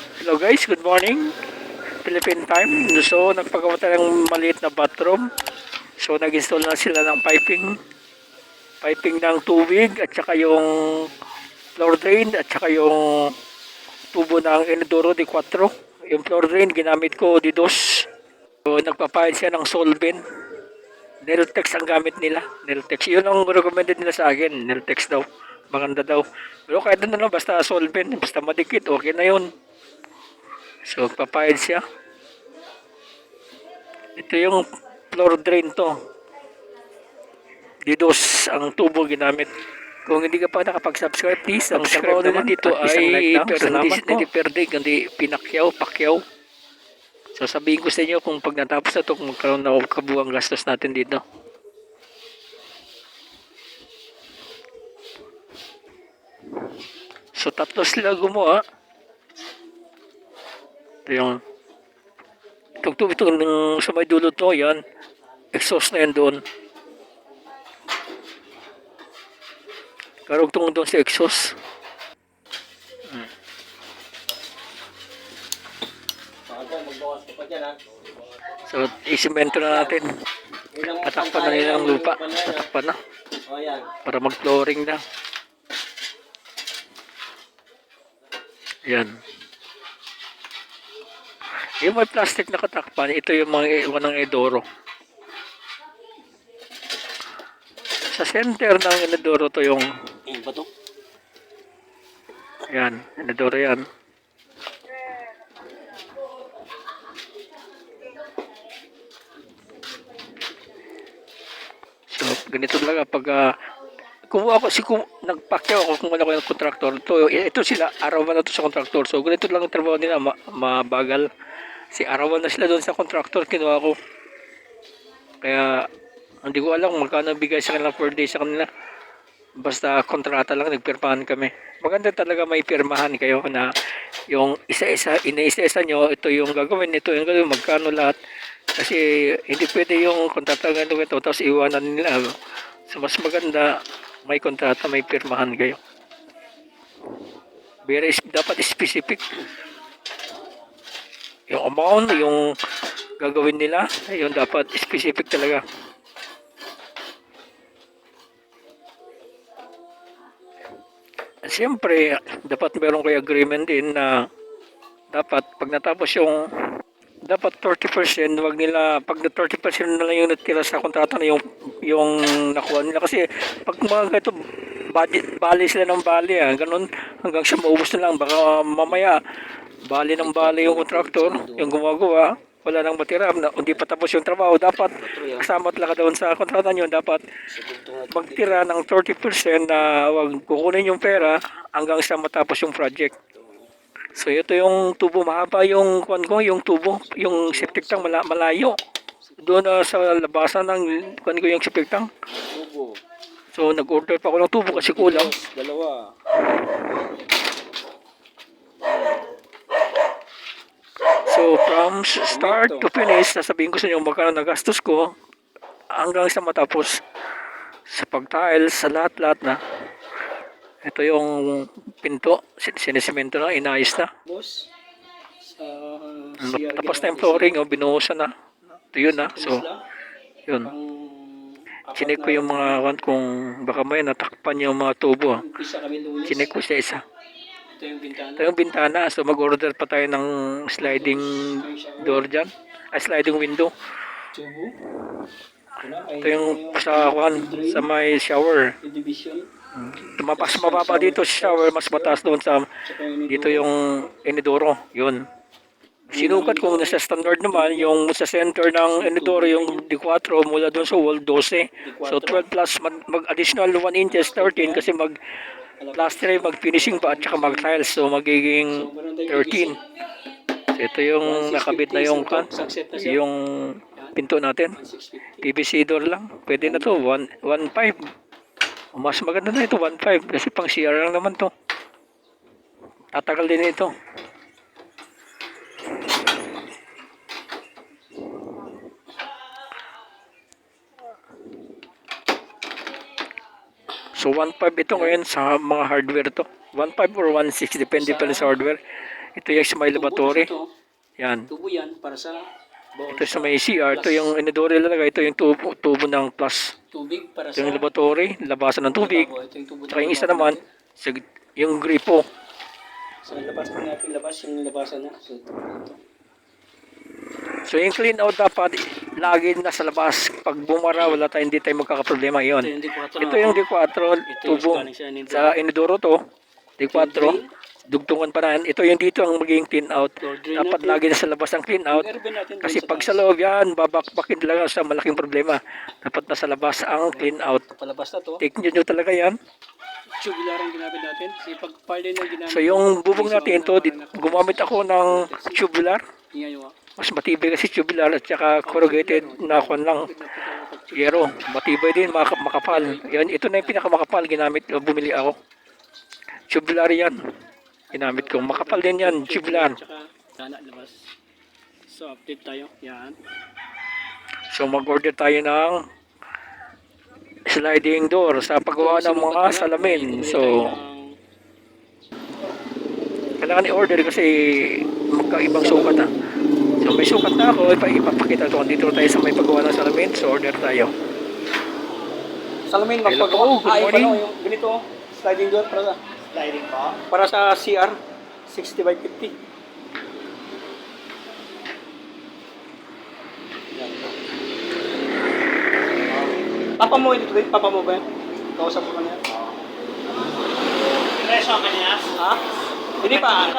Hello guys, good morning. Philippine time. So, nagpagawa tayo ng maliit na bathroom. So, nag-install na sila ng piping. Piping ng tubig at saka yung floor drain at saka yung tubo ng Inodoro de 4. Yung floor drain ginamit ko di dos. So, nagpapahid siya ng solvent. Niltex ang gamit nila. Niltex. Yun ang recommended nila sa akin. Niltex daw. Maganda daw. Pero kahit ano, basta solvent, basta madikit, okay na yun. So, papayad siya. Ito yung floor drain to. Didos ang tubo ginamit. Kung hindi ka pa nakapag-subscribe, please, ang trabaho nila dito ay like lang. per, Salamat hindi, hindi per day, kundi pinakyaw, pakyaw. So, sabihin ko sa inyo kung pag natapos na ito, kung magkaroon na kabuang gastos natin dito. So, tatlo sila gumawa. Ito yung tubig ito ng sa may dulo to, yan. Exhaust na yan doon. Karugtong doon sa exhaust. So, isimento na natin. Tatakpan na nila ng lupa. Tatakpan na. Para mag-flooring na. Yan. Yung may plastic na katakpan, ito yung mga iwan ng Edoro. Sa center ng Edoro to yung, Yung ba to? yan, Edoro yan. So, ganito talaga pag ah, kumuha ako, si kum, nagpakyaw ako kung wala ko yung kontraktor. To, ito sila, arawan na to sa kontraktor. So, ganito lang ang trabaho nila, ma, mabagal. Si arawan na sila doon sa kontraktor, kinuha ko. Kaya, hindi ko alam magkano bigay sa kanila per day sa kanila. Basta kontrata lang, nagpirmahan kami. Maganda talaga may pirmahan kayo na yung isa-isa, ina-isa-isa nyo, ito yung gagawin, ito yung gagawin, magkano lahat. Kasi hindi pwede yung kontrata ganito ganito, tapos iwanan nila. So mas maganda, may kontrata, may pirmahan kayo. Very, dapat specific. Yung amount, yung gagawin nila, yun dapat specific talaga. Siyempre, dapat meron kayo agreement din na dapat pag natapos yung dapat 30% wag nila pag na 30% na lang yung natira sa kontrata na yung yung nakuha nila. Kasi pag mga ganito budget bali sila ng bali ah ganun hanggang sa maubos na lang. Baka mamaya bali ng bali yung kontraktor yung gumagawa wala nang matira na, hindi pa tapos yung trabaho. Dapat kasama talaga doon sa kontrata nyo dapat magtira ng 30% na wag kukunin yung pera hanggang sa matapos yung project. So ito yung tubo mahaba yung kuan ko, yung tubo, yung septic tank mala, malayo. Doon na sa labasan ng kuan ko yung septic tank. Tubo. So nag-order pa ako ng tubo kasi kulang. Dalawa. So from s- start to finish, sasabihin ko sa inyo magkano nagastos ko hanggang sa matapos sa pag-tiles, sa lahat-lahat na. Ito yung pinto, sin- sinisemento na, inayos na. Boss. Sa Tapos na yung flooring, oh, binuhusan na. Ito yun na. So, yun. Chinek ko yung mga kwan kung baka may natakpan yung mga tubo. ah. Chinek ko siya isa. Ito yung bintana. Ito yung bintana. So mag-order pa tayo ng sliding door dyan. Ay, sliding window. Tubo. Ito yung sa kwan, sa may shower. division. Tumapas mababa dito shower, mas mataas doon sa dito yung inidoro. Yun. Sinukat ko na sa standard naman, yung sa center ng inidoro, yung D4 mula doon sa wall, 12. So 12 plus mag, mag additional 1 inches, 13 kasi mag plaster mag finishing pa at saka mag tiles. So magiging 13. So ito yung nakabit na yung kan, yung pinto natin. 650. PVC door lang. Pwede na to, 1 1.5. Mas maganda na ito, 1.5 kasi pang CR lang naman to. Tatagal din ito. So 1.5 ito ngayon sa mga hardware to. 1.5 or 1.6 depende pa rin sa hardware. Ito yung may laboratory. Yan. Tubo yan para sa. Ito sa may CR. Ito yung inidore talaga. Ito yung tubo, tubo ng plus. tubig para sa yung laboratory. Labasan ng tubig. Ito yung tubo Tsaka yung isa naman, sa, yung gripo. So, labas na natin labas yung labasan na. So, ito. ito. So yung clean out dapat lagi nasa labas. Pag bumara, wala tayo, hindi tayo magkakaproblema Ito yon. yung D4. Ito yung D4, Ito yung tubo. galing sa. Sa inidoro to, D4, dugtungan pa na. Ito yung dito ang magiging clean out. Drain Dapat natin. lagi nasa labas ang clean out. Kasi sa pag sa loob yan, babakbakin talaga sa malaking problema. Dapat nasa labas ang clean out. Palabas na to. Take nyo talaga yan. Tubular ang ginamit natin. Kasi pag pardon na ginamit. So yung bubong natin to, di- gumamit ako ng tubular. Ah. Mas matibay kasi tubular at saka corrugated na kwan lang. Yero, matibay din, maka- makapal. Yan, ito na yung pinakamakapal ginamit, bumili ako. Tubular yan. Ginamit ko. Makapal din yan, tubular. Sana labas. So update tayo. Yan. So mag-order tayo ng sliding door sa paggawa ng mga salamin. So, kailangan i-order kasi magkaibang sukat na. So may sukat na ako, ipa ipapakita ko. Dito tayo sa may paggawa ng salamin, so order tayo. Salamin, magpagawa. Ay, ano, yung ganito. Sliding door para sa Sliding po. para sa CR 60 by 50. Papa mo ito, Dave? Papa mo ba yan? Kausap mo ka na yan? Presyo? Ha? Hindi pa.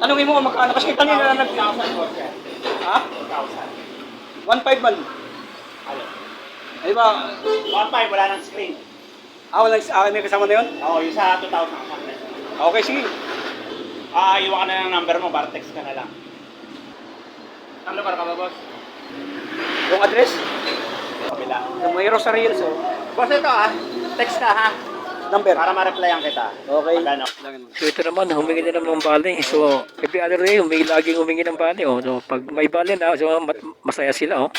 Tanungin mo kung magkano. Kasi kanina na nag... 1,000 po siya. Ha? 1,000. 1.5 man. Ano? Di ba? 1,500 wala ng screen. Ah, walang akin may kasama na yun? Oo, yung sa 2,000 ang presyo. Okay, sige. Ah, iwan ka na ng number mo para text ka na lang. Ano para ka ba, boss? Yung address? Kabila. Yung may Rosario, so. Boss, ito ah. Text ka ha. Number. Para ma-replyan kita. Okay. Pag ano. So ito naman, humingi na naman ng bali. So every other day, humingi laging humingi ng bali. Oh. So pag may bali na, so masaya sila. Oh.